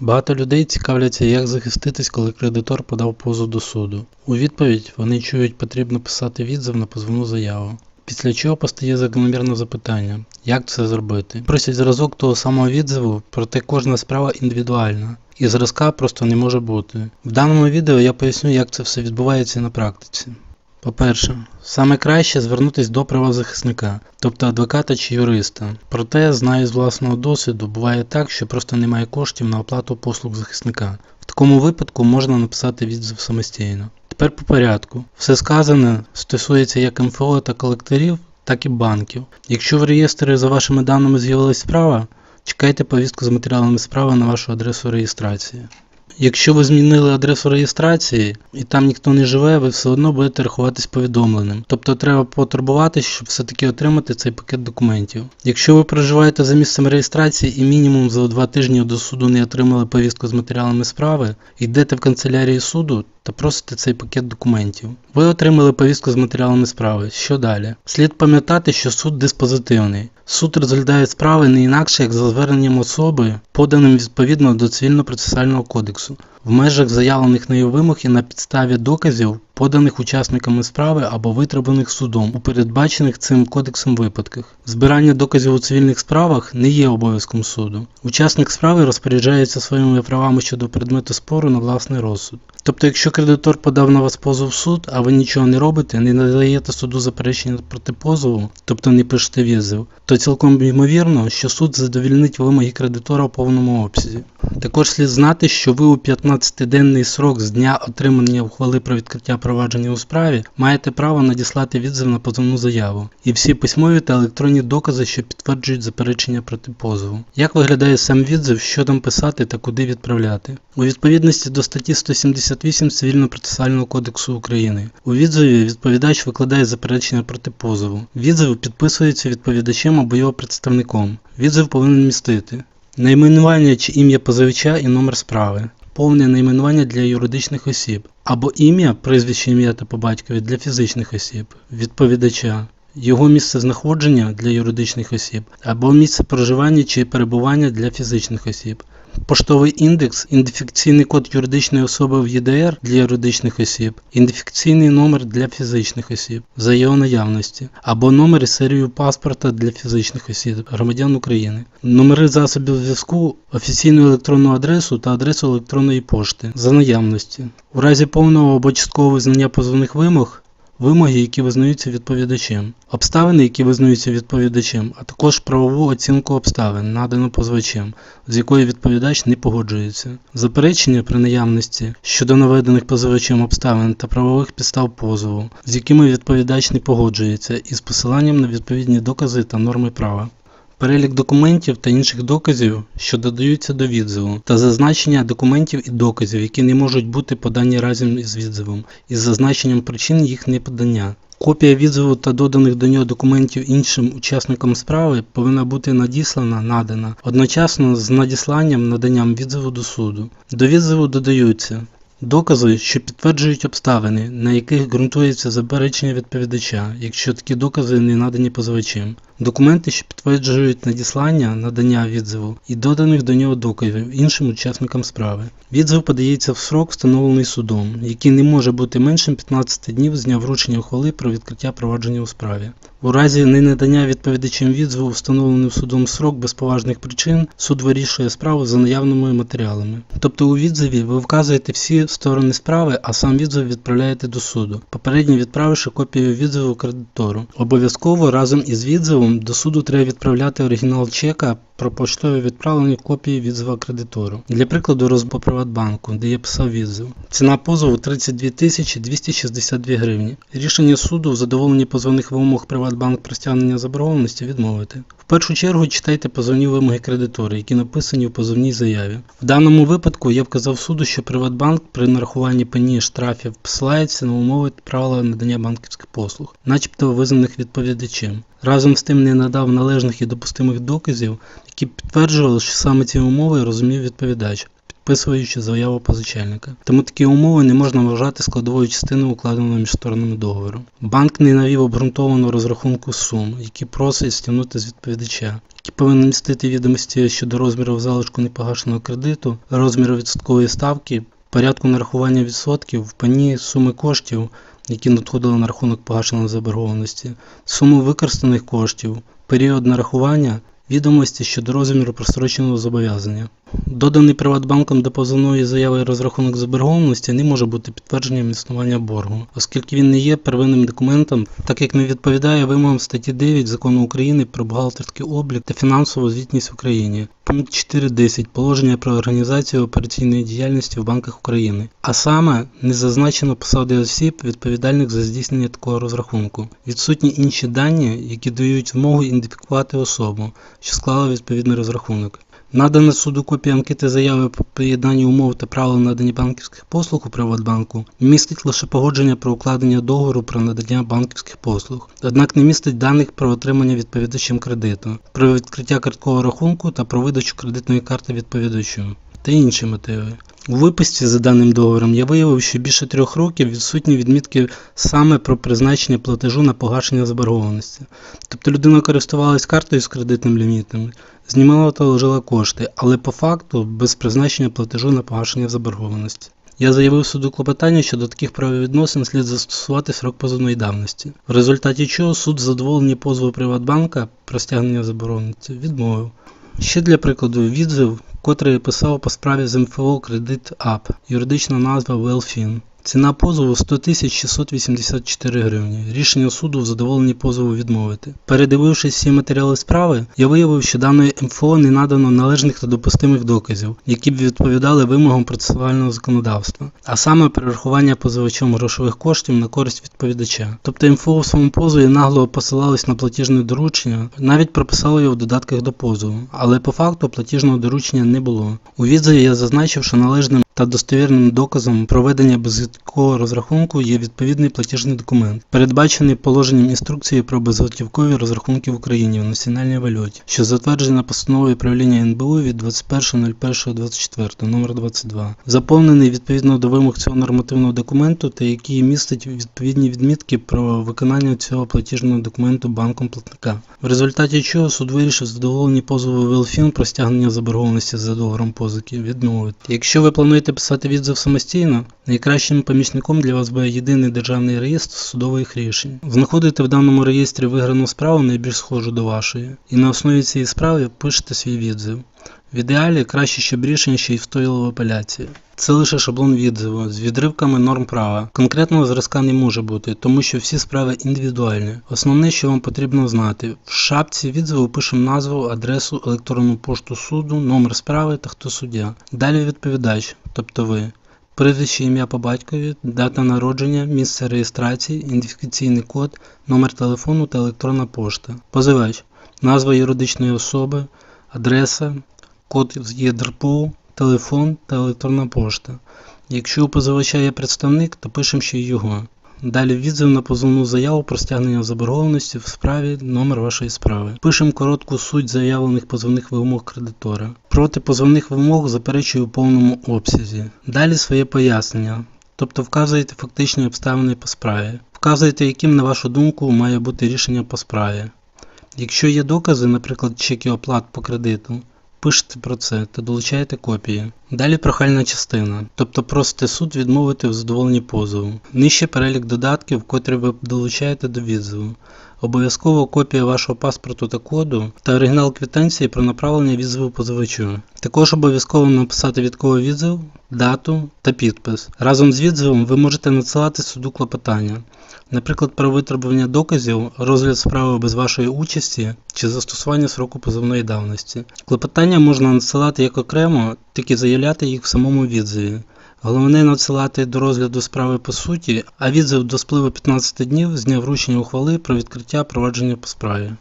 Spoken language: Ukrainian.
Багато людей цікавляться, як захиститись, коли кредитор подав позов до суду. У відповідь вони чують, потрібно писати відзив на позовну заяву. Після чого постає закономірне запитання, як це зробити. Просять зразок того самого відзиву, проте кожна справа індивідуальна, і зразка просто не може бути. В даному відео я поясню, як це все відбувається на практиці. По-перше, саме краще звернутися до правозахисника, тобто адвоката чи юриста. Проте, знаю з власного досвіду, буває так, що просто немає коштів на оплату послуг захисника. В такому випадку можна написати відзив самостійно. Тепер по порядку. Все сказане стосується як МФО та колекторів, так і банків. Якщо в реєстрі за вашими даними з'явилась справа, чекайте повістку з матеріалами справи на вашу адресу реєстрації. Якщо ви змінили адресу реєстрації і там ніхто не живе, ви все одно будете рахуватись повідомленим. Тобто треба потурбуватися, щоб все-таки отримати цей пакет документів. Якщо ви проживаєте за місцем реєстрації і мінімум за два тижні до суду не отримали повістку з матеріалами справи, йдете в канцелярію суду та просите цей пакет документів. Ви отримали повістку з матеріалами справи. Що далі? Слід пам'ятати, що суд диспозитивний. Суд розглядає справи не інакше, як за зверненням особи, поданим відповідно до цивільно-процесуального кодексу, в межах заявлених нею вимог і на підставі доказів, поданих учасниками справи або витребуваних судом у передбачених цим кодексом випадках. Збирання доказів у цивільних справах не є обов'язком суду. Учасник справи розпоряджається своїми правами щодо предмету спору на власний розсуд. Тобто, якщо кредитор подав на вас позов в суд, а ви нічого не робите, не надаєте суду заперечення проти позову, тобто не пишете відзив, то цілком ймовірно, що суд задовільнить вимоги кредитора в повному обсязі. Також слід знати, що ви у 15-денний срок з дня отримання ухвали про відкриття провадження у справі маєте право надіслати відзив на позовну заяву і всі письмові та електронні докази, що підтверджують заперечення проти позову. Як виглядає сам відзив, що там писати та куди відправляти? У відповідності до статті 178 Цивільно-процесуального кодексу України у відзиві відповідач викладає заперечення проти позову. Відзив підписується відповідачем або його представником. Відзив повинен містити найменування чи ім'я позивача і номер справи, повне найменування для юридичних осіб, або ім'я, прізвище ім'я та по батькові для фізичних осіб, відповідача, його місце знаходження для юридичних осіб, або місце проживання чи перебування для фізичних осіб. Поштовий індекс, ідентифікаційний код юридичної особи в ЄДР для юридичних осіб, ідентифікаційний номер для фізичних осіб за його наявності, або номер і серію паспорта для фізичних осіб, громадян України, номери засобів зв'язку, офіційну електронну адресу та адресу електронної пошти за наявності. У разі повного або часткового визнання позовних вимог вимоги, які визнаються відповідачем, обставини, які визнаються відповідачем, а також правову оцінку обставин, надану позивачем, з якою відповідач не погоджується, заперечення при наявності щодо наведених позивачем обставин та правових підстав позову, з якими відповідач не погоджується, із посиланням на відповідні докази та норми права. Перелік документів та інших доказів, що додаються до відзиву, та зазначення документів і доказів, які не можуть бути подані разом із відзивом, із зазначенням причин їх неподання. Копія відзиву та доданих до нього документів іншим учасникам справи повинна бути надіслана, надана одночасно з надісланням наданням відзиву до суду. До відзиву додаються Докази, що підтверджують обставини, на яких ґрунтується заперечення відповідача, якщо такі докази не надані позивачем. Документи, що підтверджують надіслання, надання відзиву і доданих до нього доказів іншим учасникам справи. Відзив подається в срок, встановлений судом, який не може бути меншим 15 днів з дня вручення ухвали про відкриття провадження у справі. У разі ненадання відповідачем відзиву, встановлений судом срок без поважних причин, суд вирішує справу за наявними матеріалами. Тобто у відзиві ви вказуєте всі сторони справи, а сам відзив відправляєте до суду, попередньо відправивши копію відзиву кредитору. Обов'язково разом із відзивом до суду треба відправляти оригінал чека про поштове відправлення копії відзива кредитору. Для прикладу розбо Приватбанку, де я писав відзив. Ціна позову 32 тисячі 262 гривні. Рішення суду в задоволенні позовних вимог Приватбанк про стягнення заборгованості відмовити. В першу чергу читайте позовні вимоги кредитора, які написані в позовній заяві. В даному випадку я вказав суду, що Приватбанк при нарахуванні пені штрафів посилається на умови правила надання банківських послуг, начебто визнаних відповідачем. Разом з тим не надав належних і допустимих доказів, які підтверджували, що саме ці умови розумів відповідач, підписуючи заяву позичальника. Тому такі умови не можна вважати складовою частиною укладеного між сторонами договору. Банк не навів обґрунтовану розрахунку сум, які просить стягнути з відповідача, який повинен містити відомості щодо розміру залишку непогашеного кредиту, розміру відсоткової ставки, порядку нарахування відсотків, пані суми коштів, які надходили на рахунок погашеної заборгованості, суму використаних коштів, період нарахування, відомості щодо розміру простроченого зобов'язання. Доданий Приватбанком до позовної заяви розрахунок заборгованості не може бути підтвердженням існування боргу, оскільки він не є первинним документом, так як не відповідає вимогам статті 9 Закону України про бухгалтерський облік та фінансову звітність в Україні. Пункт 4.10 Положення про організацію операційної діяльності в банках України, а саме не зазначено посади осіб, відповідальних за здійснення такого розрахунку. Відсутні інші дані, які дають змогу ідентифікувати особу, що склала відповідний розрахунок. Надана суду копія анкети заяви про приєднання умов та правил надання банківських послуг у Приватбанку містить лише погодження про укладення договору про надання банківських послуг, однак не містить даних про отримання відповідачем кредиту, про відкриття карткового рахунку та про видачу кредитної карти відповідачу та інші мотиви. У виписці за даним договором я виявив, що більше трьох років відсутні відмітки саме про призначення платежу на погашення заборгованості. Тобто людина користувалась картою з кредитним лімітом, знімала та вложила кошти, але по факту без призначення платежу на погашення заборгованості. Я заявив суду клопотання, що до таких правовідносин слід застосувати срок позовної давності, в результаті чого суд задоволення позову Приватбанка про стягнення забороненості відмовив. Ще для прикладу відзив, котрий я писав по справі з МФО Кредит АП, юридична назва Велфін. Ціна позову 100 684 гривні. Рішення суду в задоволенні позову відмовити. Передивившись всі матеріали справи, я виявив, що даної МФО не надано належних та допустимих доказів, які б відповідали вимогам процесуального законодавства, а саме перерахування позивачом грошових коштів на користь відповідача. Тобто МФО в своєму позові нагло посилались на платіжне доручення, навіть прописали його в додатках до позову, але по факту платіжного доручення не було. У відзиві я зазначив, що належним та достовірним доказом проведення безготівкового розрахунку є відповідний платіжний документ, передбачений положенням інструкції про безготівкові розрахунки в Україні в національній валюті, що затверджена постановою правління НБУ від 21.01.24 номер 22, заповнений відповідно до вимог цього нормативного документу та який містить відповідні відмітки про виконання цього платіжного документу банком платника. В результаті чого суд вирішив задоволені позову Велфін про стягнення заборгованості за договором позики відмовити. Якщо ви плануєте писати відзив самостійно, найкращим помічником для вас буде єдиний державний реєстр судових рішень. Знаходите в даному реєстрі виграну справу найбільш схожу до вашої, і на основі цієї справи пишете свій відзив. В ідеалі краще, щоб рішення ще й встояло в апеляції. Це лише шаблон відзиву з відривками норм права. Конкретного зразка не може бути, тому що всі справи індивідуальні. Основне, що вам потрібно знати, в шапці відзиву пишемо назву, адресу, електронну пошту суду, номер справи та хто суддя. Далі відповідач, тобто ви. Прізвище ім'я по батькові, дата народження, місце реєстрації, ідентифікаційний код, номер телефону та електронна пошта. Позивач, назва юридичної особи, адреса, код з ЄДРПО, телефон та електронна пошта. Якщо у позивача є представник, то пишемо ще й його. Далі відзив на позовну заяву про стягнення заборгованості в справі номер вашої справи. Пишемо коротку суть заявлених позовних вимог кредитора. Проти позовних вимог заперечую у повному обсязі. Далі своє пояснення, тобто вказуєте фактичні обставини по справі. Вказуєте, яким, на вашу думку, має бути рішення по справі. Якщо є докази, наприклад, чеки оплат по кредиту, пишете про це та долучаєте копії. Далі прохальна частина, тобто просите суд відмовити в задоволенні позову. Нижче перелік додатків, котрі ви долучаєте до відзиву. Обов'язково копія вашого паспорту та коду та оригінал квитанції про направлення відзиву позивачу. Також обов'язково написати відковий відзив, дату та підпис. Разом з відзивом ви можете надсилати суду клопотання. Наприклад, про витребування доказів, розгляд справи без вашої участі чи застосування сроку позовної давності. Клопотання можна надсилати як окремо, так і заявляти їх в самому відзиві. Головне надсилати до розгляду справи по суті, а відзив до спливу 15 днів з дня вручення ухвали про відкриття провадження по справі.